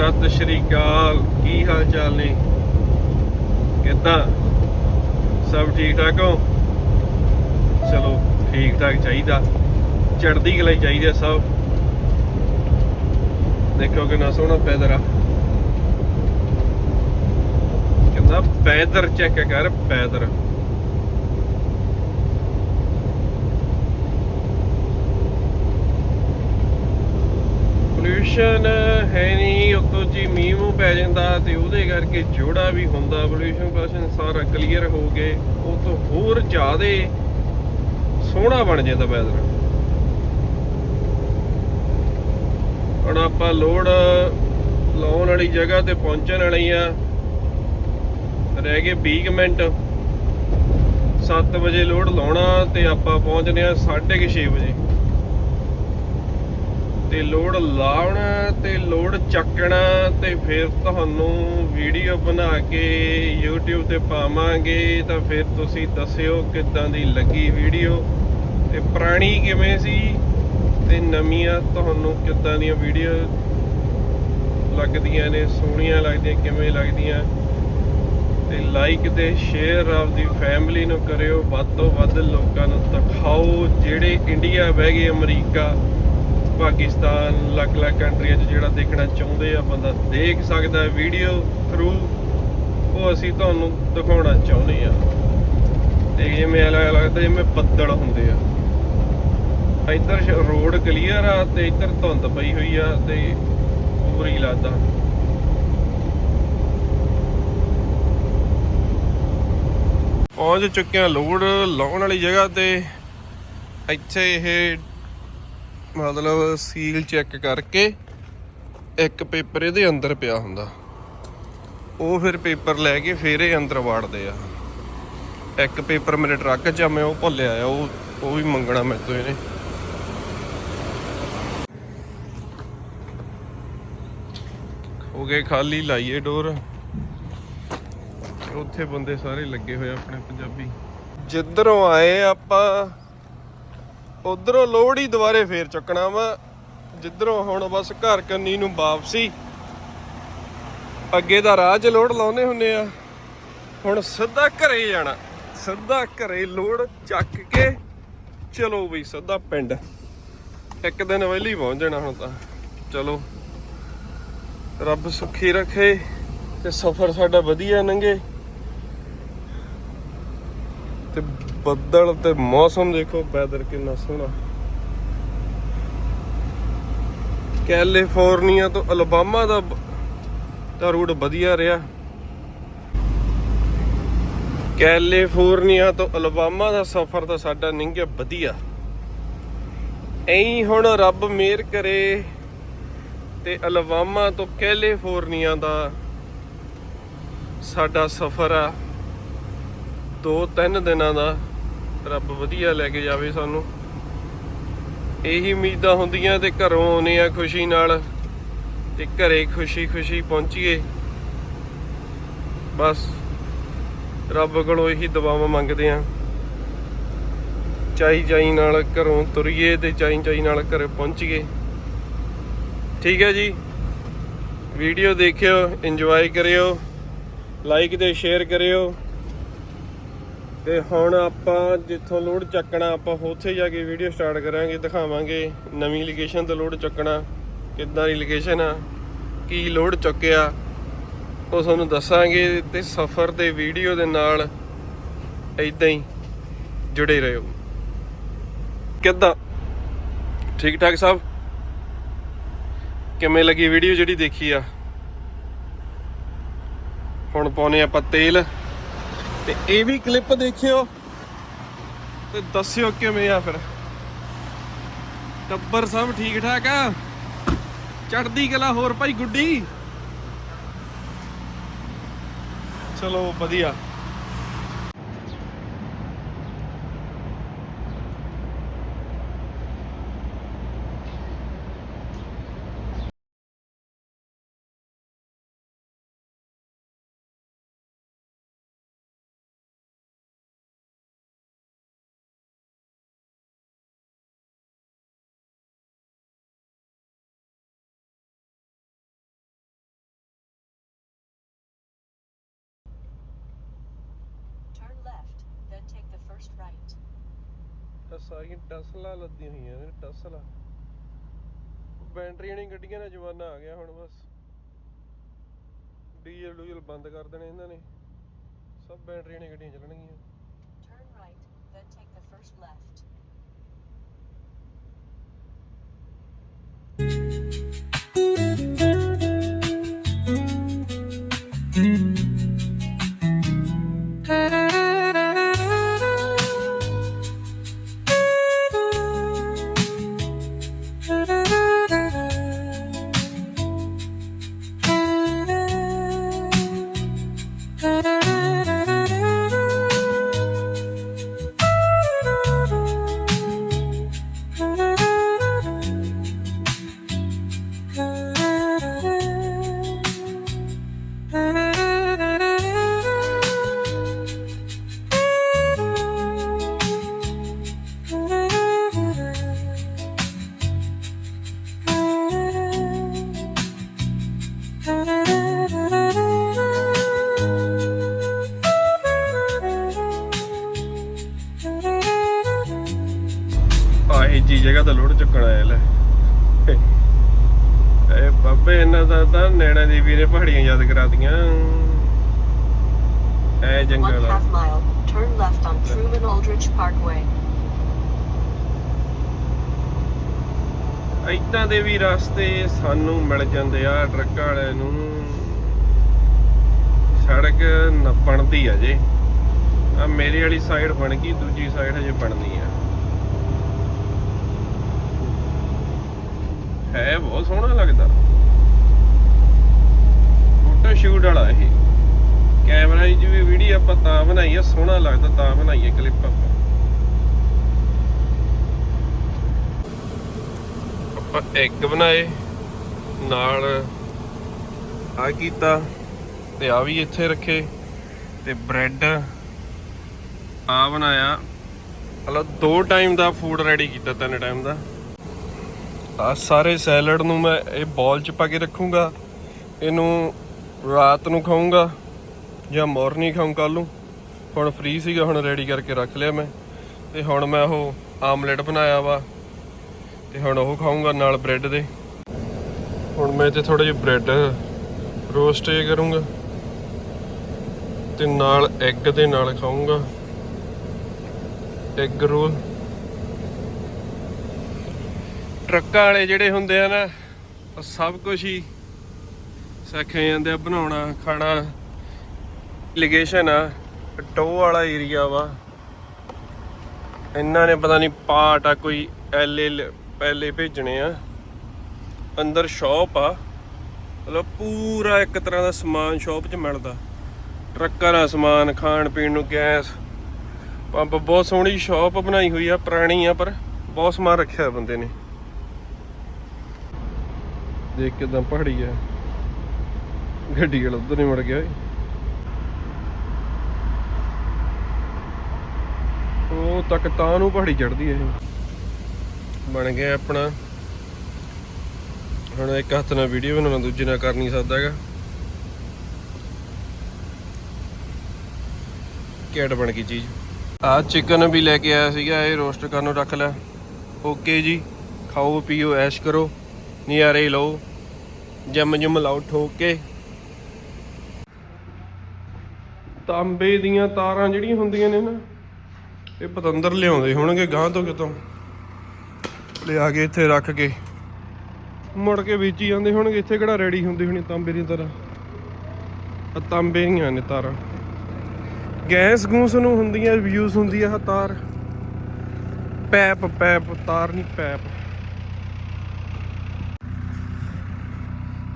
ਸਤਿ ਸ਼੍ਰੀ ਅਕਾਲ। ਕੀ ਹਾਲ ਚਾਲ ਨੇ? ਕਿੱਦਾਂ? ਸਭ ਠੀਕ ਠਾਕ ਹੋ? ਚਲੋ ਠੀਕ ਠਾਕ ਚਾਹੀਦਾ। ਚੜਦੀ ਕਲਾ ਚਾਹੀਦਾ ਸਭ। ਦੇਖੋ ਕਿੰਨਾ ਸੋਹਣਾ ਪੈਦਰ ਆ। ਕਹਿੰਦਾ ਪੈਦਰ ਚੈੱਕ ਕਰ ਪੈਦਰ। ਪੋਲੂਸ਼ਨ ਹੈ ਨਹੀਂ, ਉਤੋਂ ਜੀ ਮੀਂਹ ਮੂੰਹ ਪੈ ਜਾਂਦਾ ਤੇ ਉਹਦੇ ਕਰਕੇ ਜੋੜਾ ਵੀ ਹੁੰਦਾ ਪੋਲੂਸ਼ਨ ਪੋਲੂਸ਼ਨ ਸਾਰਾ ਕਲੀਅਰ ਹੋ ਗਏ, ਉਹ ਤੋਂ ਹੋਰ ਜ਼ਿਆਦੇ ਸੋਹਣਾ ਬਣ ਜਾਂਦਾ ਵੈਦਰ ਹੁਣ ਆਪਾਂ ਲੋਡ ਲਾਉਣ ਵਾਲੀ ਜਗ੍ਹਾ ਤੇ ਪਹੁੰਚਣ ਵਾਲੀ ਆ ਰਹਿ ਗਏ 20 ਕੁ ਮਿੰਟ। 7 ਵਜੇ ਲੋਡ ਲਾਉਣਾ ਤੇ ਆਪਾਂ ਪਹੁੰਚਨੇ ਆ 6:30 ਵਜੇ। ਤੇ ਲੋਡ ਲਾਉਣਾ ਤੇ ਲੋਡ ਚੱਕਣਾ ਤੇ ਫਿਰ ਤੁਹਾਨੂੰ ਵੀਡੀਓ ਬਣਾ ਕੇ YouTube ਤੇ ਪਾਵਾਂਗੇ, ਤਾਂ ਫਿਰ ਤੁਸੀਂ ਦੱਸਿਓ ਕਿੱਦਾਂ ਦੀ ਲੱਗੀ ਵੀਡੀਓ ਤੇ ਪੁਰਾਣੀ ਕਿਵੇਂ ਸੀ ਤੇ ਨਵੀਆਂ ਤੁਹਾਨੂੰ ਕਿੱਦਾਂ ਦੀਆਂ ਵੀਡੀਓ ਲੱਗਦੀਆਂ ਨੇ, ਸੋਹਣੀਆਂ ਲੱਗਦੀਆਂ, ਕਿਵੇਂ ਲੱਗਦੀਆਂ ਤੇ ਲਾਈਕ ਤੇ ਸ਼ੇਅਰ ਆਪਦੀ ਫੈਮਿਲੀ ਨੂੰ ਕਰਿਓ, ਵੱਧ ਤੋਂ ਵੱਧ ਲੋਕਾਂ ਨੂੰ ਦਿਖਾਓ, ਜਿਹੜੇ ਇੰਡੀਆ ਬਹਿ ਗਏ, ਅਮਰੀਕਾ ਪਾਕਿਸਤਾਨ ਅਲੱਗ ਅਲੱਗ ਕੰਟਰੀਆਂ 'ਚ ਜਿਹੜਾ ਦੇਖਣਾ ਚਾਹੁੰਦੇ ਆ, ਬੰਦਾ ਦੇਖ ਸਕਦਾ ਵੀਡੀਓ ਥਰੂ ਉਹ ਅਸੀਂ ਤੁਹਾਨੂੰ ਦਿਖਾਉਣਾ ਚਾਹੁੰਦੇ ਆ। ਤੇ ਜਿਵੇਂ ਅਲੱਗ ਲੱਗਦਾ ਜਿਵੇਂ ਬੱਦਲ ਹੁੰਦੇ ਆ। ਇੱਧਰ ਰੋਡ ਕਲੀਅਰ ਆ ਤੇ ਇੱਧਰ ਧੁੰਦ ਪਈ ਹੋਈ ਆ ਤੇ ਪੂਰੀ ਲੱਗਦਾ ਪਹੁੰਚ ਚੁੱਕਿਆ ਲੋਡ ਲਾਉਣ ਵਾਲੀ ਜਗ੍ਹਾ ਤੇ। ਇੱਥੇ ਇਹ ਮਤਲਬ ਸੀਲ ਚੈੱਕ ਕਰਕੇ ਇੱਕ ਪੇਪਰ ਇਹਦੇ ਅੰਦਰ ਪਿਆ ਹੁੰਦਾ। ਉਹ ਫਿਰ ਪੇਪਰ ਲੈ ਕੇ ਫਿਰ ਇਹ ਅੰਦਰ ਵਾੜਦੇ ਆ। ਇੱਕ ਪੇਪਰ ਮੇਰੇ ਟਰੱਕ 'ਚ ਆ, ਮੈਂ ਉਹ ਭੁੱਲਿਆ ਆ, ਉਹ ਉਹ ਵੀ ਮੰਗਣਾ ਮੇਰੇ ਤੋਂ ਇਹਨੇ। ਹੋ ਗਏ ਖਾਲੀ, ਲਾਈਏ ਡੋਰ। ਉੱਥੇ ਬੰਦੇ ਸਾਰੇ ਲੱਗੇ ਹੋਏ ਆਪਣੇ ਪੰਜਾਬੀ। ਜਿੱਧਰੋਂ ਆਏ ਆਪਾਂ ਉਧਰੋਂ ਲੋੜ ਹੀ ਦੁਬਾਰੇ ਫੇਰ ਚੱਕਣਾ ਵਾ। ਜਿੱਧਰੋਂ ਹੁਣ ਬਸ ਘਰ ਕੰਨੀ ਨੂੰ ਵਾਪਸੀ। ਅੱਗੇ ਦਾ ਰਾਹ 'ਚ ਲੋਡ ਲਾਉਨੇ ਹੁੰਨੇ ਆ। ਹੁਣ ਸਿੱਧਾ ਘਰੇ ਜਾਣਾ। ਸਿੱਧਾ ਘਰੇ ਲੋਡ ਚੱਕ ਕੇ। ਚਲੋ ਬਈ ਸਿੱਧਾ ਪਿੰਡ। ਇੱਕ ਦਿਨ ਪਹਿਲਾਂ ਪਹੁੰਚ ਜਾਣਾ ਹੁਣ ਤਾਂ। ਚਲੋ। ਰੱਬ ਸੁਖੀ ਰੱਖੇ ਤੇ ਸਫ਼ਰ ਸਾਡਾ ਵਧੀਆ ਲੰਘੇ ਤੇ ਬੱਦਲ ਤੇ ਮੌਸਮ ਦੇਖੋ ਵੈਦਰ ਕਿੰਨਾ ਸੋਹਣਾ। ਕੈਲੀਫੋਰਨੀਆ ਤੋਂ ਅਲਬਾਮਾ ਦਾ ਬ- ਦਾ ਰੂਟ ਵਧੀਆ ਰਿਹਾ। ਕੈਲੀਫੋਰਨੀਆ ਤੋਂ ਅਲਬਾਮਾ ਦਾ ਸਫ਼ਰ ਤਾਂ ਸਾਡਾ ਲੰਘਿਆ ਵਧੀਆ। ਐਂ ਹੁਣ ਰੱਬ ਮਿਹਰ ਕਰੇ ਤੇ ਅਲਬਾਮਾ ਤੋਂ ਕੈਲੀਫੋਰਨੀਆ ਦਾ ਸਾਡਾ ਸਫ਼ਰ ਆ। ਦੋ ਤਿੰਨ ਦਿਨਾਂ ਦਾ। ਰੱਬ ਵਧੀਆ ਲੈ ਕੇ ਜਾਵੇ ਸਾਨੂੰ। ਇਹੀ ਉਮੀਦਾਂ ਹੁੰਦੀਆਂ ਤੇ ਘਰੋਂ ਆਉਨੇ ਆ ਖੁਸ਼ੀ ਨਾਲ ਤੇ ਘਰੇ ਖੁਸ਼ੀ-ਖੁਸ਼ੀ ਪਹੁੰਚੀਏ। ਬਸ ਰੱਬ ਕੋਲੋਂ ਇਹੀ ਦੁਆਵਾਂ ਮੰਗਦੇ ਆ। ਚਾਈ ਚਾਈ ਨਾਲ ਘਰੋਂ ਤੁਰੀਏ ਤੇ ਚਾਈ ਚਾਈ ਨਾਲ ਘਰੇ ਪਹੁੰਚੀਏ। ਠੀਕ ਹੈ ਜੀ। ਵੀਡੀਓ ਦੇਖਿਓ ਇੰਜੋਏ ਕਰਿਓ ਲਾਈਕ ਤੇ ਸ਼ੇਅਰ ਕਰਿਓ। ਤੇ ਹੁਣ ਆਪਾਂ ਜਿੱਥੋਂ ਲੋਡ ਚੱਕਣਾ, ਆਪਾਂ ਉੱਥੇ ਜਾ ਕੇ ਵੀਡੀਓ ਸਟਾਰਟ ਕਰਾਂਗੇ, ਦਿਖਾਵਾਂਗੇ ਨਵੀਂ ਲੋਕੇਸ਼ਨ ਤੋਂ ਲੋਡ ਚੱਕਣਾ, ਕਿੱਦਾਂ ਦੀ ਲੋਕੇਸ਼ਨ ਆ, ਕੀ ਲੋਡ ਚੁੱਕਿਆ। ਉਹ ਤੁਹਾਨੂੰ ਦੱਸਾਂਗੇ ਤੇ ਸਫ਼ਰ ਦੇ ਵੀਡੀਓ ਦੇ ਨਾਲ ਇਦਾਂ ਹੀ ਜੁੜੇ ਰਹੋ। ਕਿੱਦਾਂ? ਠੀਕ ਠਾਕ ਸਾਹਿਬ ਕਿਵੇਂ ਲੱਗੀ ਵੀਡੀਓ ਜਿਹੜੀ ਦੇਖੀ ਆ? ਹੁਣ ਪਾਉਨੇ ਆਪਾਂ ਤੇਲ। ਤੇ ਇਹ ਵੀ ਕਲਿੱਪ ਦੇਖਿਓ। ਤੇ ਦੱਸਿਓ ਕਿਵੇਂ ਆ ਫਿਰ। ਟੱਬਰ ਸਭ ਠੀਕ ਠਾਕ ਆ? ਚੜਦੀ ਕਲਾ ਹੋਰ ਭਾਈ ਗੁੱਡੀ? ਚਲੋ ਵਧੀਆ। ਆ ਸਾਰੀਆਂ ਟਸਲਾ ਲੱਦੀਆਂ ਹੋਈਆਂ ਨੇ ਟਸਲਾ ਬੈਟਰੀਆਂ ਨਹੀਂ ਗੱਡੀਆਂ ਦਾ ਜ਼ਮਾਨਾ ਆ ਗਿਆ ਹੁਣ ਬਸ। ਡੀਜ਼ਲ ਡੂਜ਼ਲ ਬੰਦ ਕਰ ਦੇਣੇ ਇਹਨਾਂ ਨੇ। ਸਭ ਬੈਟਰੀਆਂ ਨੇ ਗੱਡੀਆਂ ਚੱਲਣਗੀਆਂ। Turn right, then take the first left. ਤਾਂ ਨੈਣਾ ਦੇਵੀ ਨੇ ਪਹਾੜੀਆਂ ਯਾਦ ਕਰਾਤੀਆਂ। ਐ ਜੰਗਲ ਆ। half mile, turn left on Truman Aldrich Parkway. ਇਦਾਂ ਦੇ ਵੀ ਰਸਤੇ ਸਾਨੂੰ ਮਿਲ ਜਾਂਦੇ ਆ ਟਰੱਕਾਂ ਵਾਲਿਆਂ ਨੂੰ। ਸੜਕ ਬਣਦੀ ਆ ਜੇ। ਆ ਮੇਰੀ ਵਾਲੀ ਸਾਈਡ ਬਣ ਗਈ ਦੂਜੀ ਸਾਈਡ ਹਜੇ ਬਣਨੀ ਆ। ਹੈ ਬਹੁਤ ਸੋਹਣਾ ਲੱਗਦਾ। ਫੋਟੋ ਸ਼ੂਟ ਵਾਲਾ ਇਹ। ਕੈਮਰਾ 'ਚ ਵੀ ਵੀਡੀਓ ਆਪਾਂ ਤਾਂ ਬਣਾਈ ਆ ਸੋਹਣਾ ਲੱਗਦਾ ਤਾਂ ਬਣਾਈ ਆ ਕਲਿੱਪ ਆਪਾਂ। ਆਪਾਂ ਐਗ ਬਣਾਏ, ਨਾਲ ਆ ਕੀਤਾ ਤੇ ਆ ਵੀ ਇੱਥੇ ਰੱਖੇ ਤੇ ਬ੍ਰੈਡ ਆ ਬਣਾਇਆ। ਮਤਲਬ ਦੋ ਟਾਈਮ ਦਾ ਫੂਡ ਰੈਡੀ ਕੀਤਾ, ਤਿੰਨ ਟਾਈਮ ਦਾ। ਆ ਸਾਰੇ ਸੈਲਡ ਨੂੰ ਮੈਂ ਇਹ ਬੋਲ ਚ ਪਾ ਕੇ ਰੱਖੂੰਗਾ। ਇਹਨੂੰ ਰਾਤ ਨੂੰ ਖਾਊਂਗਾ ਜਾਂ ਮਾਰਨਿੰਗ ਖਾਊਂ ਕੱਲ ਨੂੰ। ਹੁਣ ਫ੍ਰੀ ਸੀਗਾ, ਹੁਣ ਰੈਡੀ ਕਰਕੇ ਰੱਖ ਲਿਆ ਮੈਂ। ਤੇ ਹੁਣ ਮੈਂ ਉਹ ਆਮਲੇਟ ਬਣਾਇਆ ਵਾ। ਤੇ ਹੁਣ ਉਹ ਖਾਊਂਗਾ ਨਾਲ ਬ੍ਰੈਡ ਦੇ। ਹੁਣ ਮੈਂ ਤੇ ਥੋੜਾ ਜਿਹਾ ਬ੍ਰੈਡ ਰੋਸਟ ਕਰੂੰਗਾ। ਤੇ ਨਾਲ ਐਗ ਦੇ ਨਾਲ ਖਾਊਂਗਾ। ਐਗ ਰੋਲ ਟਰੱਕਾਂ ਵਾਲੇ ਜਿਹੜੇ ਹੁੰਦੇ ਆ ਨਾ, ਉਹ ਸਭ ਕੁਝ ਹੀ ਸਿੱਖ ਜਾਂਦੇ ਆ, ਬਣਾਉਣਾ, ਖਾਣਾ। ਲਿਗੇਸ਼ਨ ਆ ਟੋ ਵਾਲਾ ਏਰੀਆ ਵਾ। ਇਹਨਾਂ ਨੇ ਪਤਾ ਨਹੀਂ ਪਾਟ ਆ, ਕੋਈ ਐਲੇ ਪਹਿਲੇ ਭੇਜਣੇ ਆ। ਅੰਦਰ ਸ਼ਾਪ ਆ। ਮਤਲਬ ਪੂਰਾ ਇੱਕ ਤਰ੍ਹਾਂ ਦਾ ਸਮਾਨ ਸ਼ਾਪ 'ਚ ਮਿਲਦਾ। ਟਰੱਕਾਂ ਦਾ ਸਮਾਨ, ਖਾਣ ਪੀਣ ਨੂੰ ਗੈਸ। ਪੰਪ ਬਹੁਤ ਸੋਹਣੀ ਸ਼ਾਪ ਬਣਾਈ ਹੋਈ ਆ, ਪੁਰਾਣੀ ਆ, ਪਰ ਬਹੁਤ ਸਮਾਨ ਰੱਖਿਆ ਬੰਦੇ ਨੇ। ਦੇਖ ਕਿਦਾਂ ਪਹਾੜੀ ਆ। ਗੱਡੀ ਵਾਲਾ ਉਧਰ ਨਹੀਂ ਮੁੜ ਗਿਆ ਉਹ ਤੱਕ ਤਾਂ ਨੂੰ ਪਹਾੜੀ ਚੜਦੀ ਇਹ। ਬਣ ਗਿਆ ਆਪਣਾ। ਹੁਣ ਇੱਕ ਹੱਥ ਨਾਲ ਵੀਡੀਓ ਬਣਾਉਣਾ ਦੂਜੇ ਨਾਲ ਕਰ ਨਹੀਂ ਸਕਦਾ ਹੈਗਾ। ਕਿਹੜ ਬਣ ਗਈ ਚੀਜ਼। ਆ ਚਿਕਨ ਵੀ ਲੈ ਕੇ ਆਇਆ ਸੀਗਾ, ਇਹ ਰੋਸਟ ਕਰਨ ਨੂੰ ਰੱਖ ਲੈ। ਓਕੇ ਜੀ, ਖਾਓ ਪੀਓ, ਐਸ਼ ਕਰੋ। ਨਜ਼ਾਰੇ ਲਓ। ਜੰਮ ਜੰਮ ਲਾਓ, ਠੋਕ ਕੇ ਤਾਂਬੇ ਦੀਆਂ ਤਾਰਾਂ ਜਿਹੜੀਆਂ ਹੁੰਦੀਆਂ ਨੇ ਨਾ, ਇਹ ਪਤੰਦਰ ਲਿਆਉਂਦੇ ਹੋਣਗੇ ਗਾਂ ਤੋਂ ਕਿਤੋਂ। ਲਿਆ ਕੇ ਇੱਥੇ ਰੱਖ ਕੇ। ਮੁੜ ਕੇ ਵੇਚੀ ਜਾਂਦੇ ਹੋਣਗੇ, ਇੱਥੇ ਕਿਹੜਾ ਰੈਡੀ ਹੁੰਦੀ ਹੋਣੀ ਤਾਂਬੇ ਦੀਆਂ ਤਾਰਾਂ? ਆ ਤਾਂਬੇ ਦੀਆਂ ਨੇ ਤਾਰਾਂ। ਗੈਸ ਗੂਸ ਨੂੰ ਹੁੰਦੀਆਂ ਯੂਜ਼ ਹੁੰਦੀ ਆ ਤਾਰ। ਪੈਪ ਪੈਪ, ਤਾਰ ਨਹੀਂ, ਪੈਪ।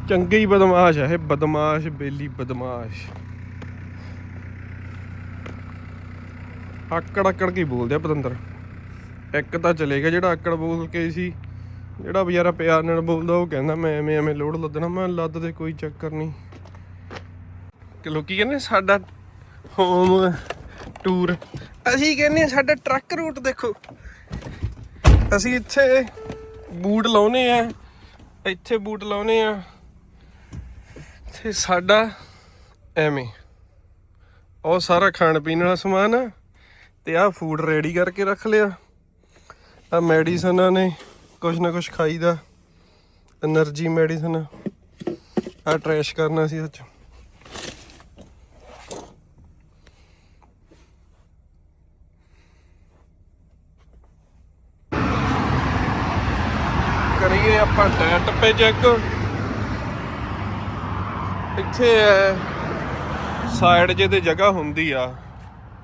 ਚੰਗੇ ਹੀ ਬਦਮਾਸ਼ ਹੈ ਇਹ, ਬਦਮਾਸ਼, ਬੇਲੀ ਬਦਮਾਸ਼। ਆਕੜ ਆਕੜ ਕੀ ਬੋਲਦੇ ਆ ਪਤੰਦਰ? ਇੱਕ ਤਾਂ ਚਲੇ ਚਲੇਗਾ ਜਿਹੜਾ ਆਕੜ ਬੋਲ ਕੇ ਸੀ, ਜਿਹੜਾ ਵਿਚਾਰਾ ਪਿਆਰ ਨਾਲ ਬੋਲਦਾ, ਉਹ ਕਹਿੰਦਾ ਮੈਂ ਐਵੇਂ ਐਵੇਂ ਲੋਡ ਲੱਦਣਾ ਮੈਂ ਲੱਦ ਦੇ ਕੋਈ ਚੱਕਰ ਨਹੀਂ। ਕਿ ਲੋਕੀ ਕਹਿੰਦੇ ਸਾਡਾ ਹੋਮ ਟੂਰ ਅਸੀਂ ਕਹਿੰਦੇ ਸਾਡਾ ਟਰੱਕ ਰੂਟ ਦੇਖੋ। ਅਸੀਂ ਇੱਥੇ ਬੂਟ ਲਾਉਨੇ ਆ, ਇੱਥੇ ਬੂਟ ਲਾਉਨੇ ਆ, ਤੇ ਸਾਡਾ ਐਵੇਂ, ਉਹ ਸਾਰਾ ਖਾਣ ਪੀਣ ਵਾਲਾ ਸਮਾਨ ਆ। ਤੇ ਆਹ ਫੂਡ ਰੈਡੀ ਕਰਕੇ ਰੱਖ ਲਿਆ। ਆ ਮੈਡੀਸਨਾਂ ਨੇ ਕੁਝ ਨਾ ਕੁਝ ਖਾਈਦਾ। એનર્ਜੀ ਮੈਡੀਸਨ ਆ ਟ੍ਰੈਸ਼ ਕਰਨਾ ਸੀ ਅੱਜ। ਕਰੀਏ ਆਪਾਂ ਟੈਂਟ ਟੱਪੇ ਚੈੱਕ ਇੱਥੇ ਸਾਈਡ ਜਿਹਦੇ ਜਗ੍ਹਾ ਹੁੰਦੀ ਆ।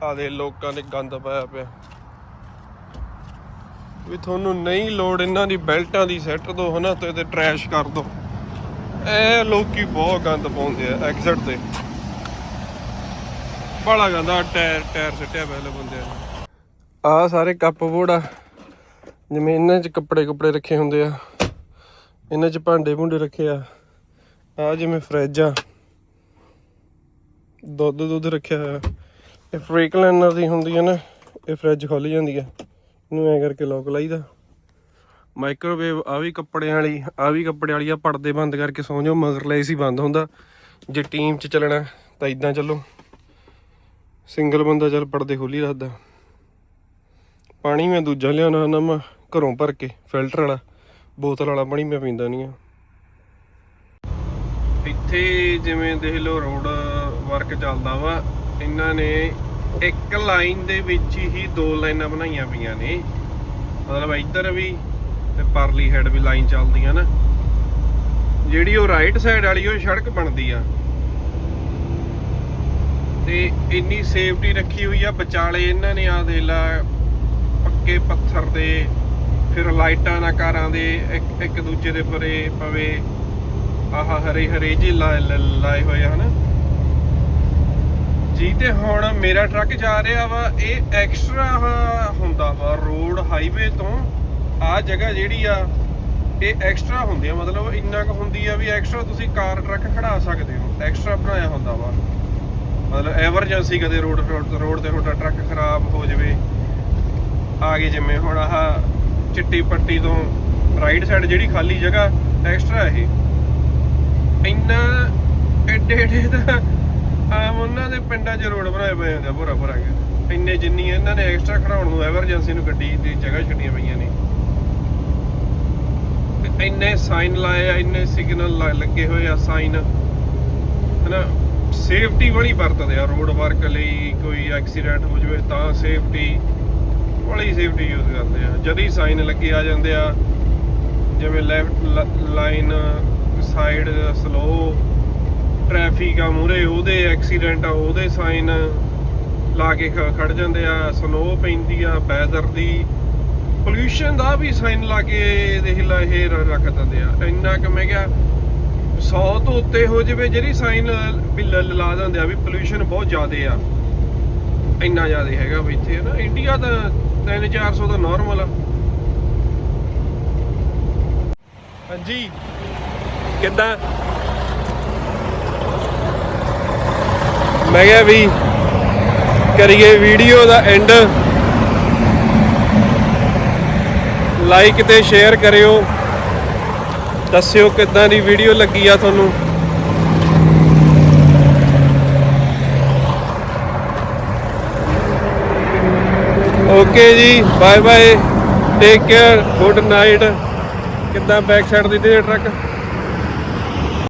ਆ ਦੇ ਲੋਕਾਂ ਨੇ ਗੰਦ ਪਾਇਆ ਪਿਆ। ਵੀ ਤੁਹਾਨੂੰ ਨਹੀਂ ਲੋੜ ਇਹਨਾਂ ਦੀ ਬੈਲਟਾਂ ਦੀ ਸੈੱਟ ਦੋ, ਹਨਾ, ਤੇ ਤੇ ਟਰੈਸ਼ ਕਰ ਦੋ। ਇਹ ਲੋਕੀ ਬਹੁਤ ਗੰਦ ਪਾਉਂਦੇ ਆ ਐਗਜ਼ਿਟ ਤੇ। ਬੜਾ ਗੰਦਾ ਟਾਇਰ ਟਾਇਰ ਸਿੱਟਿਆ ਪਹਿਲੇ ਬੰਦਿਆਂ ਨੇ। ਆ ਸਾਰੇ ਕੱਪ ਬੋਰਡ ਆ। ਜਿਵੇਂ ਇਹਨਾਂ 'ਚ ਕੱਪੜੇ ਕੁਪੜੇ ਰੱਖੇ ਹੁੰਦੇ ਆ। ਇਹਨਾਂ 'ਚ ਭਾਂਡੇ ਭੁੰਡੇ ਰੱਖੇ ਆ। ਆ ਜਿਵੇਂ ਫਰਿੱਜ ਆ। ਦੁੱਧ ਦੁੱਧ ਰੱਖਿਆ ਹੋਇਆ। ਇਹ ਫ੍ਰੀ ਕਲੀਨਰ ਦੀ ਹੁੰਦੀ ਹੈ ਨਾ, ਇਹ ਫਰਿੱਜ ਖੁੱਲ ਜਾਂਦੀ ਹੈ ਇਹਨੂੰ ਐ ਕਰਕੇ ਲੋਕ ਲਾਈਦਾ। ਮਾਈਕ੍ਰੋਵੇਵ ਆ ਵੀ ਕੱਪੜਿਆਂ ਵਾਲੀ, ਆ ਵੀ ਕੱਪੜੇ ਵਾਲੀ, ਆ ਪਰਦੇ ਬੰਦ ਕਰਕੇ ਸੌਂ ਜਾਓ ਮਗਰਲਾ ਏਸੀ ਬੰਦ ਹੁੰਦਾ। ਜੇ ਟੀਮ 'ਚ ਚੱਲਣਾ, ਤਾਂ ਇਦਾਂ ਚੱਲੋ। ਸਿੰਗਲ ਬੰਦਾ ਚੱਲ ਪਰਦੇ ਖੋਲੀ ਰੱਖਦਾ। ਪਾਣੀ ਮੈਂ ਦੂਜਾ ਲਿਆਉਣਾ ਨਾ ਮੈਂ ਘਰੋਂ ਭਰ ਕੇ ਫਿਲਟਰ ਵਾਲਾ, ਬੋਤਲ ਵਾਲਾ ਪਾਣੀ ਮੈਂ ਪੀਂਦਾ ਨਹੀਂ ਆ। ਇੱਥੇ ਜਿਵੇਂ ਦੇਖ ਲਓ ਰੋਡ ਵਰਕ ਚੱਲਦਾ ਵਾ। ਇਹਨਾਂ ਨੇ ਇੱਕ ਲਾਈਨ ਦੇ ਵਿੱਚ ਹੀ ਦੋ ਲਾਈਨਾਂ ਬਣਾਈਆਂ ਪਈਆਂ ਨੇ। ਮਤਲਬ ਇੱਧਰ ਵੀ ਤੇ ਪਰਲੀ ਹੈਡ ਵੀ ਲਾਈਨ ਚੱਲਦੀਆਂ ਨਾ। ਜਿਹੜੀ ਉਹ ਰਾਈਟ ਸਾਈਡ ਵਾਲੀ ਉਹ ਸੜਕ ਬਣਦੀ ਆ। ਤੇ ਇੰਨੀ ਸੇਫਟੀ ਰੱਖੀ ਹੋਈ ਆ, ਵਿਚਾਲੇ ਇਹਨਾਂ ਨੇ ਆ ਦੇ ਲਾ, ਪੱਕੇ ਪੱਥਰ ਦੇ, ਫਿਰ ਲਾਈਟਾਂ ਨਾ ਕਾਰਾਂ ਦੇ, ਇੱਕ ਇੱਕ ਦੂਜੇ ਦੇ ਪਰੇ ਪਵੇ। ਆਹ ਹਰੇ ਹਰੇ ਜੀ ਲਾ- ਲਾਏ ਹੋਏ ਆ ਹਨਾ। ਜੀ ਤੇ ਹੁਣ ਮੇਰਾ ਟਰੱਕ ਜਾ ਰਿਹਾ ਵਾ, ਇਹ ਐਕਸਟਰਾ ਹੁੰਦਾ ਵਾ ਰੋਡ ਹਾਈਵੇ ਤੋਂ ਆ ਜਗ੍ਹਾ ਜਿਹੜੀ ਆ, ਇਹ ਐਕਸਟਰਾ ਹੁੰਦੀ ਆ, ਮਤਲਬ ਇੰਨਾ ਕੁ ਹੁੰਦੀ ਆ ਵੀ ਐਕਸਟਰਾ ਤੁਸੀਂ ਕਾਰ, ਟਰੱਕ ਖੜਾ ਸਕਦੇ ਹੋ ਐਕਸਟਰਾ ਬਣਾਇਆ ਹੁੰਦਾ ਵਾ। ਮਤਲਬ ਐਮਰਜੈਂਸੀ ਕਦੇ ਰੋਡ ਰੋਡ ਤੇ ਤੁਹਾਡਾ ਟਰੱਕ ਖਰਾਬ ਹੋ ਜਾਵੇ ਆ ਗਏ ਜਿਵੇਂ ਹੁਣ ਆਹ ਚਿੱਟੀ ਪੱਟੀ ਤੋਂ ਰਾਈਟ ਸਾਈਡ ਜਿਹੜੀ ਖਾਲੀ ਜਗ੍ਹਾ ਐਕਸਟਰਾ ਇਹ। ਇੰਨਾ ਐਡੇ ਐਡੇ ਦਾ ਆਮ ਉਹਨਾਂ ਦੇ ਪਿੰਡਾਂ 'ਚ ਰੋਡ ਬਣਾਏ ਪਏ ਹੁੰਦੇ ਆ, ਭੋਰਾ ਭੋਰਾ ਕੇ। ਇੰਨੇ ਜਿੰਨੀ ਇਹਨਾਂ ਨੇ ਐਕਸਟਰਾ ਖੜਾਉਣ ਨੂੰ ਐਮਰਜੈਂਸੀ ਨੂੰ ਗੱਡੀ ਦੀ ਜਗ੍ਹਾ ਛੱਡੀਆਂ ਪਈਆਂ ਨੇ। ਤੇ ਇੰਨੇ ਸਾਈਨ ਲਾਏ ਆ, ਇੰਨੇ ਸਿਗਨਲ ਲੱਗੇ ਹੋਏ ਆ ਸਾਈਨ ਹਨਾ ਸੇਫਟੀ ਬੜੀ ਵਰਤਦੇ ਆ ਰੋਡ ਵਰਕ ਲਈ ਕੋਈ ਐਕਸੀਡੈਂਟ ਹੋ ਜਾਵੇ ਤਾਂ ਸੇਫਟੀ ਬੜੀ ਸੇਫਟੀ ਯੂਜ਼ ਕਰਦੇ ਆ। ਜਦ ਹੀ ਸਾਈਨ ਲੱਗੇ ਆ ਜਾਂਦੇ ਆ, ਜਿਵੇਂ left line side slow traffic ਆ ਮੂਰੇ ਉਹਦੇ ਐਕਸੀਡੈਂਟ ਆ, ਉਹਦੇ ਸਾਈਨ ਲਾ ਕੇ ਖ- ਖੜ ਜਾਂਦੇ ਆ ਸਨੋ ਪੈਂਦੀ ਆ ਵੈਦਰ ਦੀ ਪੋਲਿਊਸ਼ਨ ਦਾ ਵੀ ਸਾਈਨ ਲਾ ਕੇ ਦੇਖ ਲਾ, ਇਹ ਰ- ਰੱਖ ਦਿੰਦੇ ਆ। ਇੰਨਾ ਕਿ ਮੈਂ ਕਿਹਾ 100 ਤੋਂ ਉੱਤੇ ਹੋ ਜਾਵੇ ਜਿਹੜੀ ਸਾਈਨ ਵੀ ਲਾ ਦਿੰਦੇ ਆ ਵੀ ਪੋਲਿਊਸ਼ਨ ਬਹੁਤ ਜ਼ਿਆਦੇ ਆ। ਇੰਨਾ ਜ਼ਿਆਦਾ ਹੈਗਾ ਵੀ ਇੱਥੇ ਨਾ ਇੰਡੀਆ ਤਾਂ 3-400 ਦਾ ਨਾਰਮਲ ਆ। ਹਾਂਜੀ। ਕਿੱਦਾਂ? ਮੈਂ ਕਿਹਾ ਵੀ ਕਰੀਏ ਵੀਡੀਓ ਦਾ ਐਂਡ ਲਾਈਕ ਤੇ ਸ਼ੇਅਰ ਕਰਿਓ। ਦੱਸਿਓ ਕਿੱਦਾਂ ਦੀ ਵੀਡੀਓ ਲੱਗੀ ਆ ਤੁਹਾਨੂੰ। ਓਕੇ ਜੀ bye bye take care good night ਕਿੱਦਾਂ ਬੈਕ ਸਾਈਡ ਦੀ ਤੇ ਟਰੱਕ